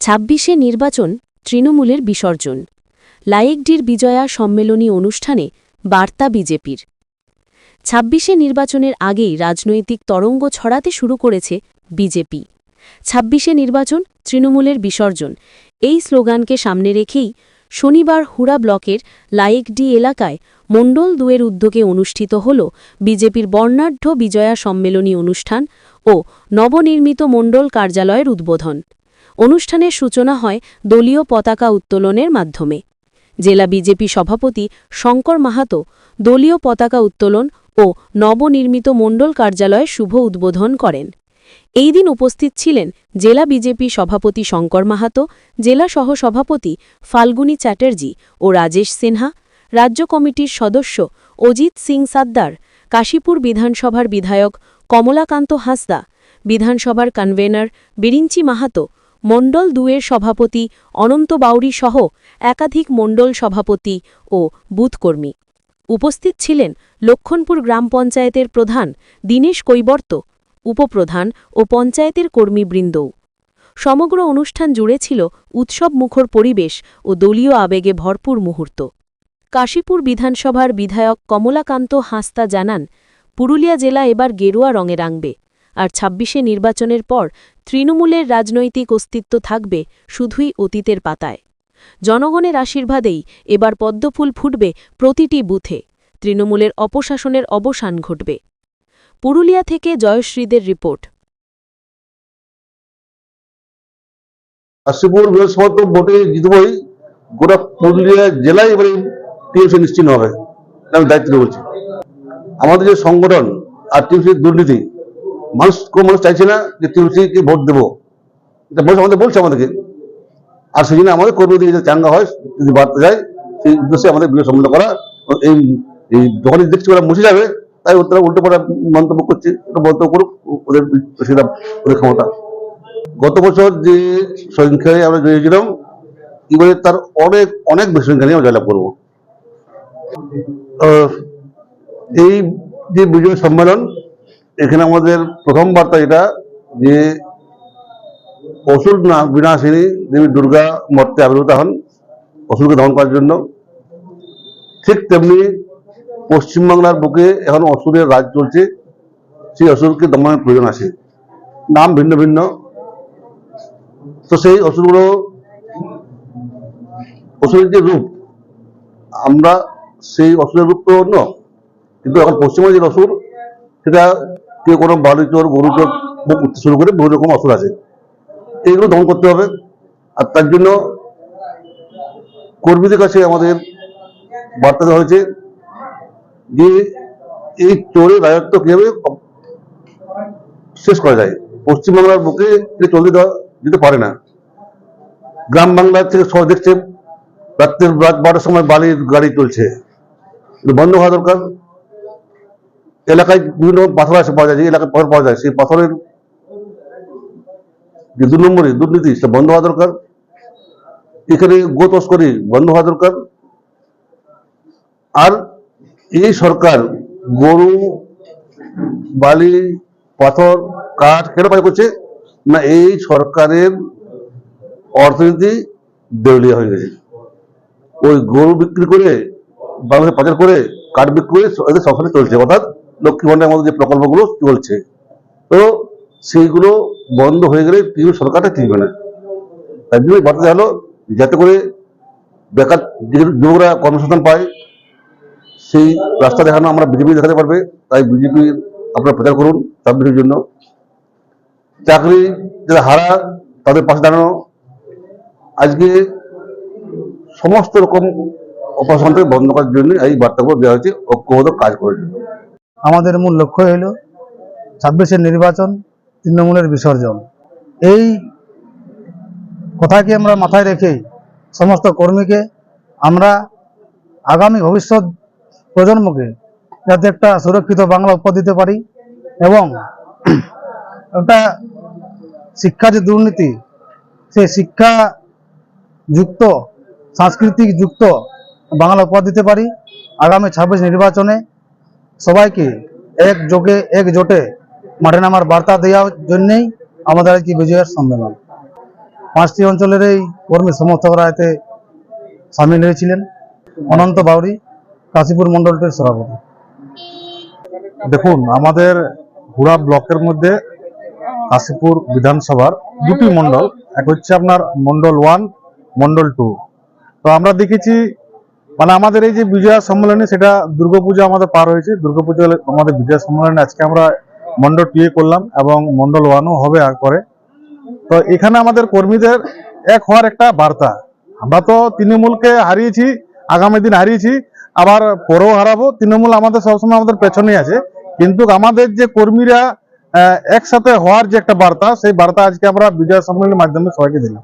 ছাব্বিশে নির্বাচন তৃণমূলের বিসর্জন। লায়েকডির বিজয়া সম্মেলনী অনুষ্ঠানে বার্তা বিজেপির। ছাব্বিশে নির্বাচনের আগেই রাজনৈতিক তরঙ্গ ছড়াতে শুরু করেছে বিজেপি। ছাব্বিশে নির্বাচন তৃণমূলের বিসর্জন। এই স্লোগানকে সামনে রেখেই শনিবার হুড়া ব্লকের লায়েকডি এলাকায় মণ্ডল দুয়ের উদ্যোগে অনুষ্ঠিত হল বিজেপির বর্ণাঢ্য বিজয়া সম্মেলনী অনুষ্ঠান ও নবনির্মিত মণ্ডল কার্যালয়ের উদ্বোধন। অনুষ্ঠানের সূচনা হয় দলীয় পতাকা উত্তোলনের মাধ্যমে। জেলা বিজেপি সভাপতি শঙ্কর মাহাতো, দলীয় পতাকা উত্তোলন ও নবনির্মিত মণ্ডল কার্যালয়ে শুভ উদ্বোধন করেন। এই দিন উপস্থিত ছিলেন জেলা বিজেপি সভাপতি শঙ্কর মাহাতো, জেলা সহসভাপতি ফাল্গুনী চ্যাটার্জি ও রাজেশ সিনহা, রাজ্য কমিটির সদস্য অজিত সিং সাদ্দার, কাশীপুর বিধানসভার বিধায়ক কমলাকান্ত হাসদা, বিধানসভার কনভেনর বিরিঞ্চি মাহাতো মণ্ডল দুয়ের সভাপতি অনন্ত বাউরি সহ একাধিক মণ্ডল সভাপতি ও বুথকর্মী। উপস্থিত ছিলেন লক্ষণপুর গ্রাম পঞ্চায়েতের প্রধান দীনেশ কৈবর্ত, উপপ্রধান ও পঞ্চায়েতের কর্মীবৃন্দও। সমগ্র অনুষ্ঠান জুড়ে ছিল উৎসবমুখর পরিবেশ ও দলীয় আবেগে ভরপুর মুহূর্ত। কাশীপুর বিধানসভার বিধায়ক কমলাকান্ত হাঁসতা জানান, পুরুলিয়া জেলা এবার গেরুয়া রঙে রাঙবে। আর ছাব্বিশে নির্বাচনের পর তৃণমূলের রাজনৈতিক অস্তিত্ব থাকবে শুধুই অতীতের পাতায়। জনগণের আশীর্বাদেই এবার পদ্মফুল ফুটবে প্রতিটি বুথে। তৃণমূলের অপশাসনের অবসান ঘটবে। পুরুলিয়া থেকে জয়শ্রীদের রিপোর্ট। কাশীপুর ভোটে জিতবই গোটা পুরুলিয়া জেলায় এবারে টিএমসি নিশ্চিন্ন হবে আমি দায়িত্ব বলছি। আমাদের যে সংগঠন, আর টিএমসির দুর্নীতি মানুষ কোন মানুষ চাইছে না যে টিএমসিকে ভোট দেবো। এটা বলছে আমাদের বলছে আমাদেরকে। আর সেই জন্য আমাদের কর্মীদের যদি চাঙ্গা হয়, যদি বাড়তে যায়, সেই উদ্দেশ্যে আমাদের বিজয় সম্পন্ন করা। এই এই যখনই দেখছি ওরা মুছে যাবে, তাই তারা উল্টো পাল্টা মন্তব্য করছে মন্তব্য করুক, ওদের সেটা ওদের ক্ষমতা। গত বছর যে সংখ্যায় আমরা জয়েছিলাম এবারে তার অনেক অনেক বেশি সংখ্যা নিয়ে আমরা জয়লাভ করব। এই যে বিজয় সম্মেলন এখানে আমাদের প্রথম বার্তা এটা যে অসুর না বিনাশিনী দেবী দুর্গা মর্তে আবির্ভূত হন অসুরকে দমন করার জন্য। ঠিক তেমনি পশ্চিমবাংলার বুকে এখন অসুরের রাজ চলছে, সেই অসুরকে দমনের প্রয়োজন আছে। নাম ভিন্ন ভিন্ন। তো সেই অসুরগুলো অসুরের যে রূপ, আমরা সেই অসুরের রূপ তো অন্য, কিন্তু এখন পশ্চিমবঙ্গের যে অসুর, সেটা কেউ কোনো বালু চোর, গরু চোর উঠতে শুরু করে বহু রকম অসুর আছে। এইগুলো দমন করতে হবে। আর তার জন্য কর্মীদের কাছে আমাদের বার্তা দেওয়া হয়েছে যে এই চোরের রাজত্ব কীভাবে শেষ করা যায়। পশ্চিমবাংলার বুকে এটা চলতে দেওয়া যেতে পারে না। গ্রাম বাংলা থেকে সব দেখছে, রাত্রের রাত বারোটার সময় বালির গাড়ি চলছে। বন্ধ হওয়া দরকার। এলাকায় বিভিন্ন পাথর আছে, পাওয়া যায়, যে এলাকায় পাথর পাওয়া যায়, সেই পাথরের যে দু নম্বরে দুর্নীতি সেটা বন্ধ হওয়া দরকার। এখানে গো তস্করি বন্ধ হওয়া দরকার। আর এই সরকার গরু, বালি, পাথর, কাঠ কেন পাই করছে? না, এই সরকারের অর্থনীতি দেউলিয়া হয়ে গেছে। ওই গরু বিক্রি করে, বাংলাদেশে পাচার করে, কাঠ বিক্রি করে সংসারে চলছে, অর্থাৎ লক্ষ্মী ভান্ডারের মধ্যে যে প্রকল্পগুলো চলছে, তো সেইগুলো বন্ধ হয়ে গেলে তৃণমূল সরকারটা টিকবে না। তার জন্য বার্তা হলো যাতে করে বেকার যুবকরা কর্মসংস্থান পায়, সেই রাস্তা দেখানো আমরা বিজেপি দেখাতে পারবে। তাই বিজেপি আপনারা প্রচার করুন ছাব্বিশের জন্য। চাকরি যারা হারা, তাদের পাশে দাঁড়ানো। আজকে সমস্ত রকম অপশাসনকে বন্ধ করার জন্য এই বার্তাগুলো দেওয়া হয়েছে। ঐক্যবদ্ধ কাজ করার জন্য। আমাদের মূল লক্ষ্য হইল ছাব্বিশের নির্বাচন, তৃণমূলের বিসর্জন। এই কথাকে আমরা মাথায় রেখে সমস্ত কর্মীকে আমরা আগামী ভবিষ্যৎ প্রজন্মকে যাতে একটা সুরক্ষিত বাংলা উপহার দিতে পারি এবং একটা শিক্ষা যে দুর্নীতি, সেই শিক্ষা যুক্ত, সাংস্কৃতিক যুক্ত বাংলা উপহার দিতে পারি। আগামী ছাব্বিশ নির্বাচনে সবাইকে এক যোগে একজোটে মাঠে নামার বার্তা দেওয়ার জন্যেই আমাদের আজকে বিজয়ের সম্মেলন। পাঁচটি অঞ্চলের এই কর্মী সমর্থকরা এতে সামিল হয়েছিলেন। অনন্ত বাউরি, কাশীপুর মণ্ডলটির সভাপতি। দেখুন, আমাদের হুড়া ব্লকের মধ্যে কাশীপুর বিধানসভার দুটি মণ্ডল, এক হচ্ছে আপনার মণ্ডল ওয়ান, মণ্ডল টু। তো আমরা দেখেছি মানে আমাদের এই যে বিজয়া সম্মেলনী সেটা দুর্গাপূজা আমাদের পার হয়েছে। দুর্গাপূজা আমাদের বিজয়া সম্মেলনী আজকে আমরা মণ্ডল টু করলাম এবং মণ্ডল ওয়ানও হবে আর পরে তো এখানে আমাদের কর্মীদের এক হওয়ার একটা বার্তা। আমরা তো তৃণমূলকে হারিয়েছি, আগামী দিন হারিয়েছি, আবার পরেও হারাবো। তৃণমূল আমাদের সবসময় আমাদের পেছনেই আছে। কিন্তু আমাদের যে কর্মীরা একসাথে হওয়ার যে একটা বার্তা, সেই বার্তা আজকে আমরা বিজয় সম্মেলনের মাধ্যমে সবাইকে দিলাম।